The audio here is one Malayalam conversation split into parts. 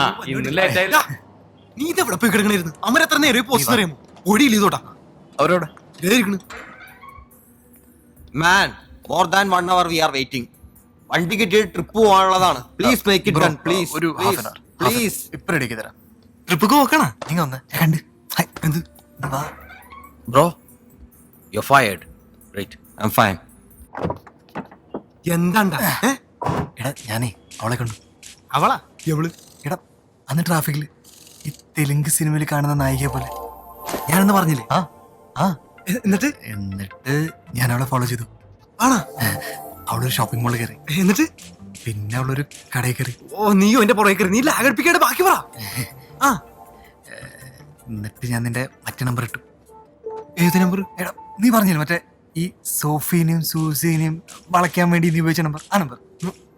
ആ ഇന്ന് ലേറ്റ് ആയില്ല നീ ഇതെവിടെ പോയി കിടക്കണിരുന്നു അമര എത്ര നേരം പോസ്റ്റ് അറിയാമോ? ഒടിയില്ല ഇതോട്ടാ അവരോട്? Man more than one hour we are waiting വണ്ടി കിട്ടിയിട്ട് trip പോകാനുള്ളതാണ്. Please make it done please ഒരു പ്ലീസ് ഇപ്പൊ റെഡിയാക്കി തരാം. ട്രിപ്പ് നോക്കണ നീங்க ഒന്ന് ഹായ്, എന്ത്? Bro you fired right I am fine എന്താണ്ടാ എടാ ഞാനേ അവളെ കണ്ടു. അവളാ? എവൾ? അന്ന് ട്രാഫിക്കിൽ ഈ തെലുങ്ക് സിനിമയിൽ കാണുന്ന നായികയെ പോലെ. ഞാനെന്ന് പറഞ്ഞില്ലേ? ആ ആ. എ- എന്നിട്ട്? എന്നിട്ട് ഞാൻ അവളെ ഫോളോ ചെയ്തു. ആണോ? അവളൊരു ഷോപ്പിംഗ് മാളിൽ കയറി. എന്നിട്ട്? പിന്നെ അവളൊരു കടയിൽ കയറി. ഓ നീയോ എന്റെ പുറകെ കയറി. നീ ലാഗടിപ്പിക്കാണ്ട് ബാക്കി പറ. ആ. എന്നിട്ട് ഞാൻ നിന്റെ മറ്റേ നമ്പർ ഇട്ടു. ഏത് നമ്പർ എടാ നീ പറഞ്ഞില്ല മറ്റേ ഈ സോഫീനെയും സൂസീനെയും വളയ്ക്കാൻ വേണ്ടി നീ ഉപയോഗിച്ച നമ്പർ ആ നമ്പർ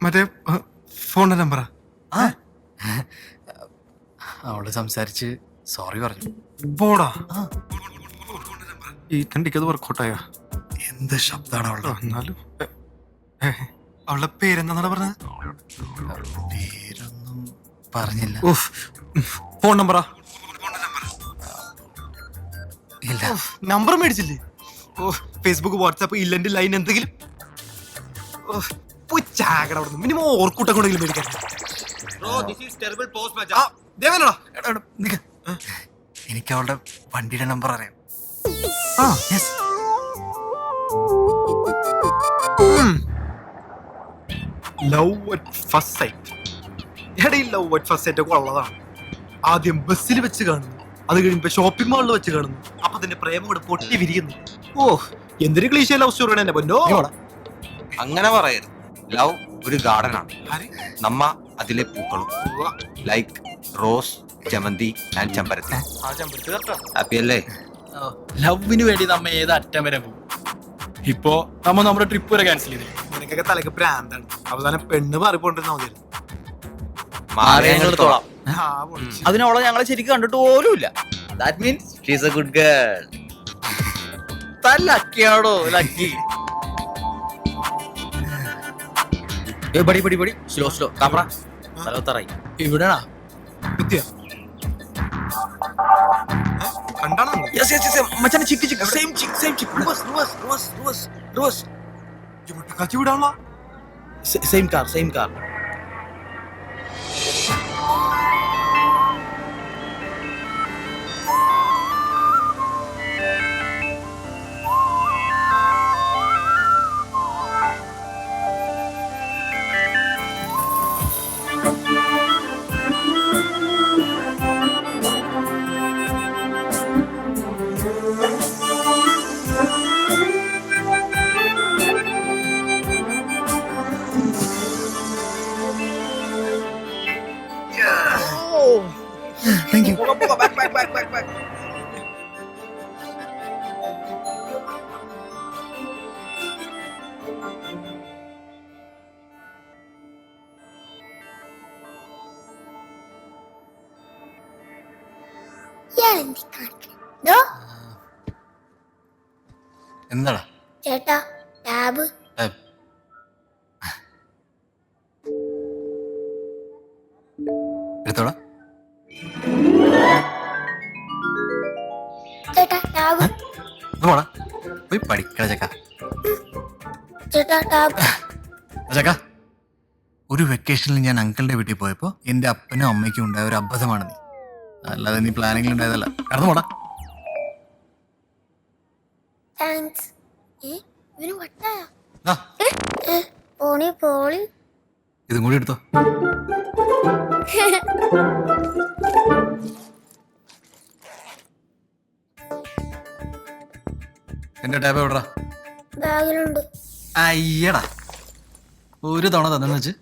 മറ്റേ ഫോണിന്റെ നമ്പറാ ആ? അവൾ സംസാരിച്ച് സോറി പറഞ്ഞു. പോടാ. ഈ തണ്ടിക്കത് വർക്കൗട്ടായോ? എന്ത് ശബ്ദമാണ് അവളുടെ? വന്നാലും അവളുടെ പേരെന്താണ് പറഞ്ഞത് പേരൊന്നും പറഞ്ഞില്ല. ഫോൺ നമ്പറാ. ഇല്ല. നമ്പർ മേടിച്ചില്ലേ? ഓ ഫേസ്ബുക്ക് വാട്സാപ്പ് ഇല്ലെങ്കിൽ ലൈൻ എന്തെങ്കിലും? ചാകട അവിടെ മിനിമം ഓർക്കൂട്ടം കൊണ്ടെങ്കിലും മേടിക്കാൻ. ആ, ദേവനോടാ. എനിക്ക് അവളുടെ വണ്ടിയുടെ നമ്പർ അറിയാം. ആ yes love at first sight എടാ ഈ ലവ് അറ്റ് ഫസ്റ്റ് സൈറ്റ് ഒക്കെ ഉള്ളതാണ്. ആദ്യം ബസ്സിൽ വെച്ച് കാണുന്നു. അത് കഴിയുമ്പോ ഷോപ്പിംഗ് മാളിൽ വെച്ച് കാണുന്നു. അപ്പൊ തന്നെ പ്രേമം കൂടെ പൊട്ടി വിരിയുന്നു. ഓ എന്തൊരു ക്ലീശ ലവ് സ്റ്റോറിയാണ് എന്റെ പൊന്നോ? അങ്ങനെ പറയരുത്. ലവ് ഒരു ഗാർഡൻ ആണ്. ആര്? നമ്മ അതിലെ പൂക്കളും. ലൈക്ക് റോസ് ചമന്തി ആൻഡ് ചെമ്പരത്തി. ആ ചെമ്പരത്തി കറക്റ്റാ. ഹാപ്പി അല്ലേ? ലവിന് വേണ്ടി നമ്മ ഏത് അറ്റം വരെ പോകും? ഇപ്പോ നമ്മ നമ്മുടെ ട്രിപ്പ് വരെ ക്യാൻസൽ ചെയ്തേ. നിനക്കൊക്കെ തലക്ക് പ്രാന്താണ്. അവസാനം പെണ്ണ് മാറിപ്പോണ്ടിരുന്ന മതി മാറി അങ്ങ് എടുത്തോളാം ആ പൊളിച്ച്. അതിനവളെ ഞങ്ങളെ ശരിക്കും കണ്ടിട്ട് പോലും ഇല്ല that means she's a good girl താൻ ലക്കിയാണോ? ലക്കി. ഏ പടി പടി പടി. Slow slow camera. സ്ഥലത്തറായി ഇവിടെയാണോ? ബുദ്ധിയാ? ഏ? കണ്ടാണോ നിങ്ങൾ? യെസ് യെസ് യെസ് മച്ചാനെ chick chick same chick same chick reverse reverse reverse reverse reverse ഈ മുട്ടക്കാച്ചി വിടാനുള്ള സെയിം കാർ സെയിം ഇയാളെന്തി കാണിക്കണേ. ദോ. എന്താടാ? ചേട്ടാ ടാബ്. എടുത്തോടാ ചേട്ടാ ടാബ്. പോടാ. പോയി പഠിക്കണ ചക്ക. ചേട്ടാ ടാബ്. ചക്ക. ഒരു വെക്കേഷനിൽ ഞാൻ അങ്കിളിന്റെ വീട്ടിൽ പോയപ്പോ എന്റെ അപ്പനും അമ്മയ്ക്കും ഉണ്ടായ ഒരു അബദ്ധമാണ് നീ. അല്ലാതെ നീ പ്ലാനിങ്ങിൽ ഉണ്ടായതല്ല. കടന്നു പോടാ. താങ്ക്സ് ഏ ഇവന് വട്ടായ? ദാ, പോണി പോളി. ഇതും കൂടി എടുത്തോ. എന്റെ ടാബ് എവിടാ ബാഗിലുണ്ട്. അയ്യടാ. ഒരു തവണ തന്നെ വെച്ച്.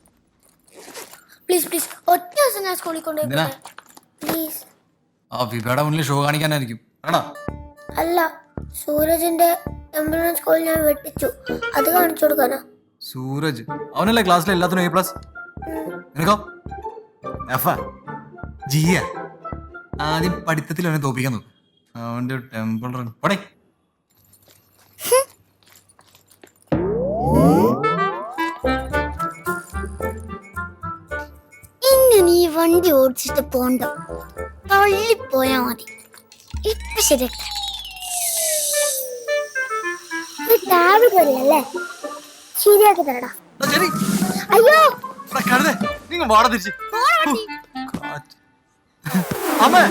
പ്ലീസ് പ്ലീസ് ഒറ്റ ദിവസം ഞാൻ സ്കൂളിൽ എന്തിനാ? കൊണ്ടുപോയി ആ വിഭയുടെ മുന്നിൽ ഷോ കാണിക്കാനായിരിക്കും. ആണോ? അല്ല സൂരജിന്റെ എംബുലൻസ് കോൾ ഞാൻ വെട്ടിച്ചു. അത് കാണിച്ചു കൊടുക്കാനാ. സൂരജ്. അവനല്ലേ ക്ലാസ്സിലെ എല്ലാത്തിനും എ പ്ലസ് നിനക്കോ? എഫ് ജിയ. ആദ്യം പഠിത്തത്തിൽ അവനെ തോപ്പിക്കാൻ നോക്കും അവന്റെ ടെമ്പിൾ റൺ പടേ ഇന്ന് നീ വണ്ടി വണ്ടി ഓടിച്ചിട്ട് പോണ്ട. തള്ളിപ്പോയാ മതി ഇപ്പൊ ശരിയാക്കി ടാബ് കയറിയല്ലേ? ശരിയാക്കി തരടാ. അയ്യോ! നിങ്ങൾ വാട തിരിച്ച്. അമ്മേ